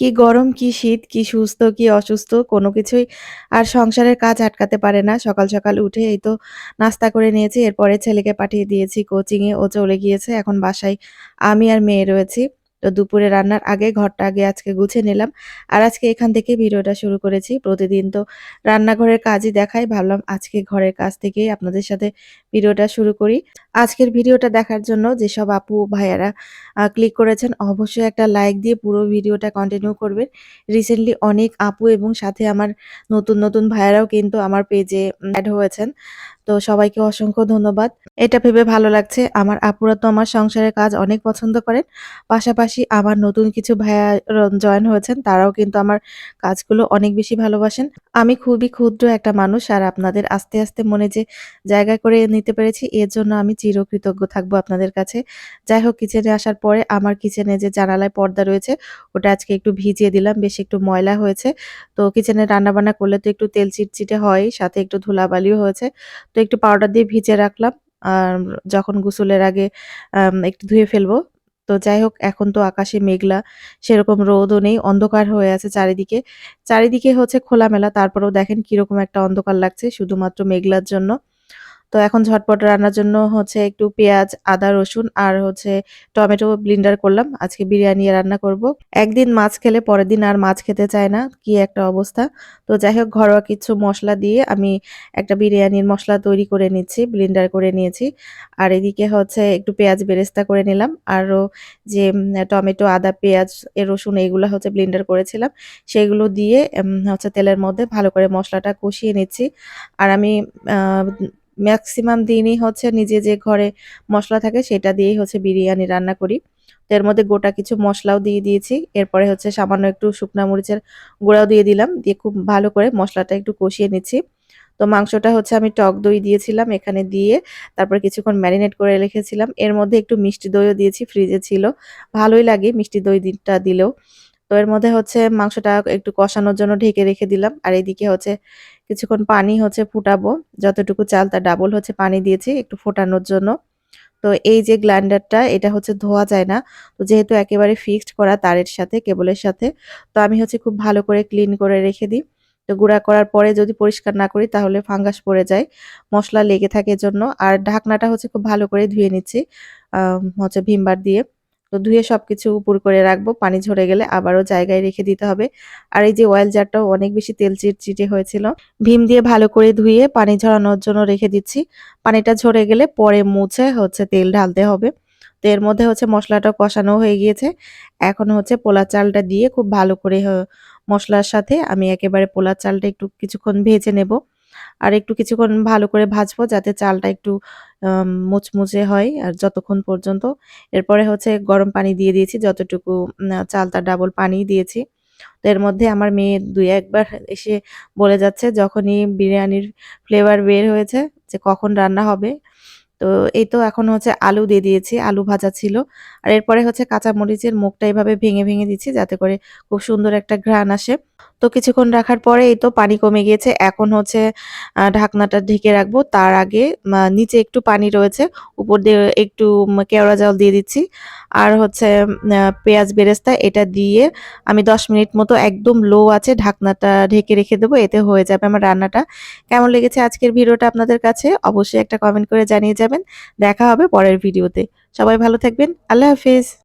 কি গরম, কি শীত, কি সুস্থ, কি অসুস্থ কোনো কিছুই আর সংসারের কাজ আটকাতে পারে না। সকাল, সকাল উঠে এই তো নাস্তা করে নিয়েছি। এরপরে ছেলেকে পাঠিয়ে দিয়েছি কোচিংয়ে। ও চলে গিয়েছে। এখন বাসায় আমি আর মেয়ে রয়েছি। তো দুপুরে রান্নার আগে ঘরটা আগে আজকে গুছিয়ে নিলাম। আর আজকে এখান থেকে ভিডিওটা শুরু করেছি। প্রতিদিন তো রান্নাঘরের কাজই দেখাই। ভাবলাম আজকে ঘরের কাজ থেকেই আপনাদের সাথে ভিডিওটা শুরু করি। আজকের ভিডিওটা দেখার জন্য যেসব আপু ভাইয়ারা ক্লিক করেছেন অবশ্যই একটা লাইক দিয়ে পুরো ভিডিওটা কন্টিনিউ করবেন। রিসেন্টলি অনেক আপু এবং সাথে আমার নতুন, নতুন ভাইয়ারাও কিন্তু আমার পেজে অ্যাড হয়েছেন। তো সবাইকে অসংখ্য ধন্যবাদ। এটা ভেবে ভালো লাগছে আমার আপুরা তো আমার সংসারের কাজ অনেক পছন্দ করেন। পাশাপাশি আমার নতুন কিছু ভাইয়া জয়েন হয়েছেন। তারাও কিন্তু আমার কাজগুলো অনেক বেশি ভালোবাসেন। আমি খুবই ক্ষুদ্র একটা মানুষ আর আপনাদের আস্তে, আস্তে মনে যে জায়গা করে নিতে পেরেছি এর জন্য আমি চিরকৃতজ্ঞ থাকব আপনাদের কাছে। যাই হোক কিচেনে আসার পরে আমার কিচেনে যে জানালায় পর্দা রয়েছে ওটা আজকে একটু ভিজিয়ে দিলাম। বেশ একটু ময়লা হয়েছে। তো কিচেনে রান্নাবান্না করলে তো একটু তেল চিটচিটে হয়ই। সাথে একটু ধুলাবালিও হয়েছে। তো একটু পাউডার দিয়ে ভিজে রাখলাম। আর যখন গোসলের আগে একটু ধুয়ে ফেলব। তো যাই হোক, এখন তো আকাশে মেঘলা। সেরকম রোদও নেই। অন্ধকার হয়ে আছে চারিদিকে। চারিদিকে হচ্ছে খোলামেলা, তারপরেও দেখেন কীরকম একটা অন্ধকার লাগছে, শুধুমাত্র মেঘলার জন্য। তো এখন ঝটপট রান্নার জন্য হচ্ছে একটু পেঁয়াজ, আদা, রসুন আর হচ্ছে টমেটো ব্লিন্ডার করলাম। আজকে বিরিয়ানি রান্না করব। একদিন মাছ খেলে পরের দিন আর মাছ খেতে চায় না। কি একটা অবস্থা। তো যাই হোক ঘরোয়া কিছু মশলা দিয়ে আমি একটা বিরিয়ানির মশলা তৈরি করে নিচ্ছি। ব্লিন্ডার করে নিয়েছি। আর এদিকে হচ্ছে একটু পেঁয়াজ বেরেস্তা করে নিলাম। আরও যে টমেটো, আদা, পেঁয়াজ, এ রসুন এগুলা হচ্ছে ব্লিন্ডার করেছিলাম। সেগুলো দিয়ে হচ্ছে তেলের মধ্যে ভালো করে মশলাটা কষিয়ে নিচ্ছি। আর আমি আ মেক্সিমাম দিনই হচ্ছে নিজে যে ঘরে মশলা থাকে সেটা দিয়েই হচ্ছে বিরিয়ানি রান্না করি। তো এর মধ্যে গোটা কিছু মশলাও দিয়ে দিয়েছি। এরপরে হচ্ছে সামান্য একটু শুকনা মরিচের গুঁড়াও দিয়ে দিলাম। দিয়ে খুব ভালো করে মশলাটা একটু কষিয়ে নিচ্ছি। তো মাংসটা হচ্ছে আমি টক দই দিয়েছিলাম এখানে দিয়ে তারপর কিছুক্ষণ ম্যারিনেট করে রেখেছিলাম। এর মধ্যে একটু মিষ্টি দইও দিয়েছি, ফ্রিজে ছিল। ভালোই লাগে মিষ্টি দই দিটা দিলেও। তো এর মধ্যে হচ্ছে মাংসটা একটু কষানোর জন্য ঢেকে রেখে দিলাম। আর এদিকে হচ্ছে কিছুক্ষণ পানি হচ্ছে ফুটাবো। যতটুকু চাল তার ডাবল হচ্ছে পানি দিয়েছি একটু ফোটানোর জন্য। তো এই যে গ্রাইন্ডারটা এটা হচ্ছে ধোয়া যায় না। তো যেহেতু একেবারে ফিক্সড করা তারের সাথে, কেবলের সাথে, তো আমি হচ্ছে খুব ভালো করে ক্লিন করে রেখে দিই। তো গুঁড়া করার পরে যদি পরিষ্কার না করি, তাহলে ফাঙ্গাস পড়ে যায়। মশলা লেগে থাকে জন্য আর ঢাকনাটা হচ্ছে খুব ভালো করে ধুয়ে নিচ্ছি। হচ্ছে ভিম বার দিয়ে। তো ধুয়ে সবকিছু উপর করে রাখব। পানি ঝরে গেলে আবারও জায়গায় রেখে দিতে হবে। আর এই যে অয়েল জারটাও অনেক বেশি তেল চিটচিটে হয়েছিল। ভিম দিয়ে ভালো করে ধুয়ে পানি ঝরানোর জন্য রেখে দিচ্ছি। পানিটা ঝরে গেলে পরে মুছে হচ্ছে তেল ঢালতে হবে। তো এর মধ্যে হচ্ছে মসলাটা কষানো হয়ে গিয়েছে। এখন হচ্ছে পোলা চালটা দিয়ে খুব ভালো করে মশলার সাথে আমি একেবারে পোলার চালটা একটু কিছুক্ষণ ভেজে নেব। আর একটু কিছুক্ষণ ভালো করে ভাজবো যাতে চালটা একটু মুচমুচে হয় আর যতক্ষণ পর্যন্ত। এরপরে হচ্ছে গরম পানি দিয়ে দিয়েছি যতটুকু উম চাল তার ডাবল পানিই দিয়েছি। তো এর মধ্যে আমার মেয়ে দুই একবার এসে বলে যাচ্ছে যখনই বিরিয়ানির ফ্লেভার বের হয়েছে যে কখন রান্না হবে। তো এই তো এখন হচ্ছে আলু দিয়ে দিয়েছি। আলু ভাজা ছিল। আর এরপরে হচ্ছে কাঁচামরিচের মুখটা এভাবে ভেঙে, ভেঙে দিচ্ছি যাতে করে খুব সুন্দর একটা ঘ্রাণ আসে। তো কিছুক্ষণ রাখার পরে এই তো পানি কমে গিয়েছে। এখন হচ্ছে ঢাকনাটা ঢেকে রাখব। তার আগে নিচে একটু পানি রয়েছে। উপর দিয়ে একটু কেওড়া জল দিয়ে দিচ্ছি। আর হচ্ছে পেঁয়াজ বেরেস্তা এটা দিয়ে আমি ১০ মিনিট মতো একদম লো আছে ঢাকনাটা ঢেকে রেখে দেবো। এতে হয়ে যাবে আমার রান্নাটা। কেমন লেগেছে আজকের ভিডিওটা আপনাদের কাছে অবশ্যই একটা কমেন্ট করে জানিয়ে যাবেন। দেখা হবে পরের ভিডিওতে। সবাই ভালো থাকবেন। আল্লাহ হাফেজ।